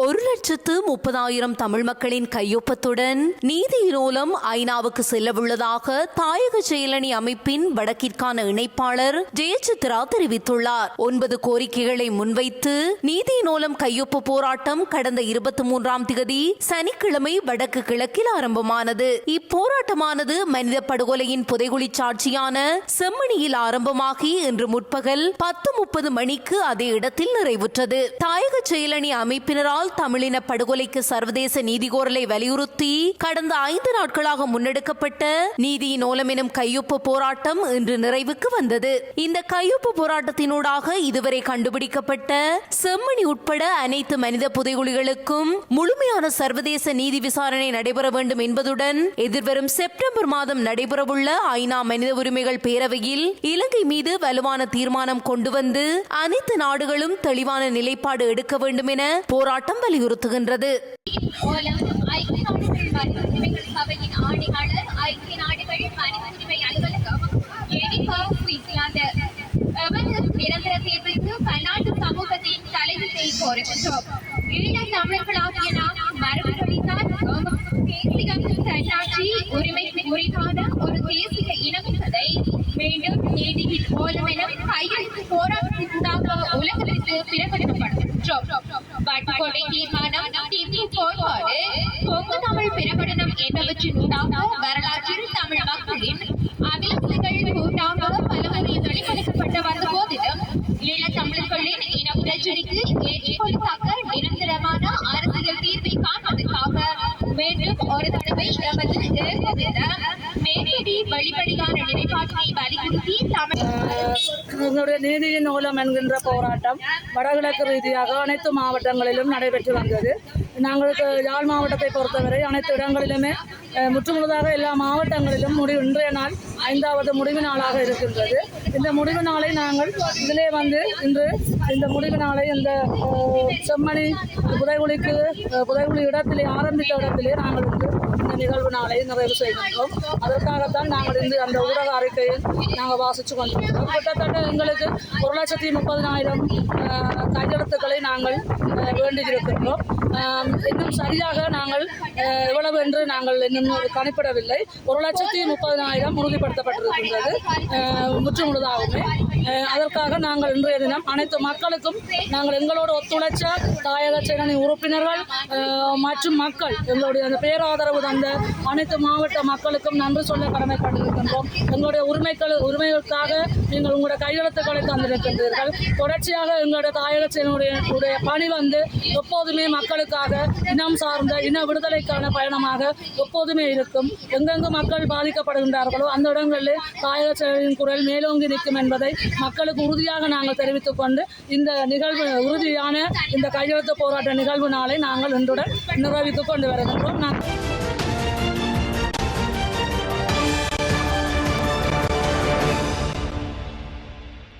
ஒரு லட்சத்து முப்பதாயிரம் தமிழ் மக்களின் கையொப்பத்துடன் நீதி நூலம் ஐநாவுக்கு செல்லவுள்ளதாக தாயக செயலணி அமைப்பின் வடக்கிற்கான இணைப்பாளர் ஜெயசித்ரா தெரிவித்துள்ளார். ஒன்பது கோரிக்கைகளை முன்வைத்து நீதி நூலம் கையொப்ப போராட்டம் கடந்த இருபத்தி மூன்றாம் திகதி சனிக்கிழமை வடக்கு கிழக்கில் ஆரம்பமானது. இப்போராட்டமானது மனித படுகொலையின் புதைகுழி சாட்சியான செம்மணியில் ஆரம்பமாகி இன்று முற்பகல் பத்து முப்பது மணிக்கு அதே இடத்தில் நிறைவுற்றது. தாயக செயலணி அமைப்பினரால் தமிழின படுகொலைக்கு சர்வதேச நீதிகோரலை வலியுறுத்தி கடந்த ஐந்து நாட்களாக முன்னெடுக்கப்பட்ட நீதியின் நோலம் எனும் கையொப்பு போராட்டம் இன்று நிறைவுக்கு வந்தது. இந்த கையொப்பு போராட்டத்தினூடாக இதுவரை கண்டுபிடிக்கப்பட்ட செம்மணி உட்பட அனைத்து மனித புதைகுழிகளுக்கும் முழுமையான சர்வதேச நீதி விசாரணை நடைபெற வேண்டும் என்பதுடன் எதிர்வரும் செப்டம்பர் மாதம் நடைபெறவுள்ள ஐநா மனித உரிமைகள் பேரவையில் இலங்கை மீது வலுவான தீர்மானம் கொண்டு வந்து அனைத்து நாடுகளும் தெளிவான நிலைப்பாடு எடுக்க வேண்டும் என போராட்டம் வலியுறுத்துகின்றது ஐக்கிய ஐக்கிய நிரந்தர தீர்வுக்கு பன்னாட்டு சமூகத்தின் தலையீட்டை கோருகின்றோம் ஈழ தமிழர்களாகிய நாம் மரபுகளினால் தன்னாட்சி உரிமை உரித்தான ஒரு தேசிய இனம் என்பதை மீண்டும் நீதியின் மூலம் என கையெழுத்து போராட்டத்திற்காக உலகத்திற்கு பிரகடனப்படுத்துகின்றோம் வட்டுக்கோட்டை தீர்மானம் தீர்ப்பு கோட்பாடு கொங்கு தமிழ் பிரகடனம் என்பவற்றினூடாக வரலாற்றில் தமிழ் மக்களின் அபிலாசைகள் கூட்டாக பலமுறை வெளிப்படுத்தப்பட்டு வந்த போதிலும் ஈழத் தமிழர்களின் இன பிரச்சனைக்கு ஏற்றுக்கொள்ளத்தக்க நிரந்தரமான அரசியல் தீர்வை காண்பதற்காக மீண்டும் ஒரு தடவை எமது மேற்படி வலியுறுத்தி எங்களுடைய நீதியின் நூலம் என்கின்ற போராட்டம் வடகிழக்கு ரீதியாக அனைத்து மாவட்டங்களிலும் நடைபெற்று வந்தது. நாங்களுக்கு யாழ் மாவட்டத்தை பொறுத்தவரை அனைத்து இடங்களிலுமே முற்றுமுழுதாக எல்லா மாவட்டங்களிலும் முடிவு இன்றைய நாள் ஐந்தாவது முடிவு நாளாக இருக்கின்றது. இந்த முடிவு நாளை நாங்கள் இதிலே வந்து இன்று இந்த முடிவு நாளை இந்த செம்மணி புதைகுழிக்கு புதைகுழி இடத்திலே ஆரம்பித்த இடத்திலே நாங்கள் இன்று இந்த நிகழ்வு நாளை நிறைவு செய்கின்றோம் அதற்காகத்தான் நாங்கள் இந்த அந்த ஊடக அறிக்கையை நாங்கள் வாசித்து கொண்டிருக்கிறோம் கிட்டத்தட்ட எங்களுக்கு ஒரு லட்சத்தி முப்பதினாயிரம் கையெழுத்து நாங்கள் வேண்டியிருக்கின்றோம் இன்னும் சரியாக நாங்கள் எவ்வளவு என்று நாங்கள் இன்னும் கணிப்பிடவில்லை. ஒரு லட்சத்தி முப்பதினாயிரம் உறுதிப்படுத்தப்பட்டிருக்கின்றது முற்று முழுதாகவுமே அதற்காக நாங்கள் இன்றைய தினம் அனைத்து மக்களுக்கும் நாங்கள் எங்களோட ஒத்துழைச்ச தாயக சேனி உறுப்பினர்கள் மற்றும் மக்கள் எங்களுடைய அந்த பேராதரவு தந்த அனைத்து மாவட்ட மக்களுக்கும் நன்றி சொல்ல கடமைப்பட்டிருக்கின்றோம். எங்களுடைய உரிமைகள் உரிமைகளுக்காக நீங்கள் உங்களுடைய கையெழுத்துக்களை தந்திருக்கின்றீர்கள். தொடர்ச்சியாக எங்களுடைய தாயக சேனுடைய உடைய பணி வந்து எப்போதுமே மக்களுக்காக இனம் சார்ந்த இன விடுதலைக்கான பயணமாக எப்போதுமே இருக்கும். எங்கெங்கு மக்கள் பாதிக்கப்படுகின்றார்களோ அந்த இடங்களில் தாயக செயலின் குரல் மேலோங்கி நிற்கும் என்பதை மக்களுக்கு உறுதியாக நாங்கள் தெரிவித்துக் கொண்டு இந்த நிகழ்வு உறுதியான இந்த கையெழுத்து போராட்ட நிகழ்வு நாளை நாங்கள் இன்றுடன் நிறைவித்துக் கொண்டு வருகின்றோம். நாங்கள்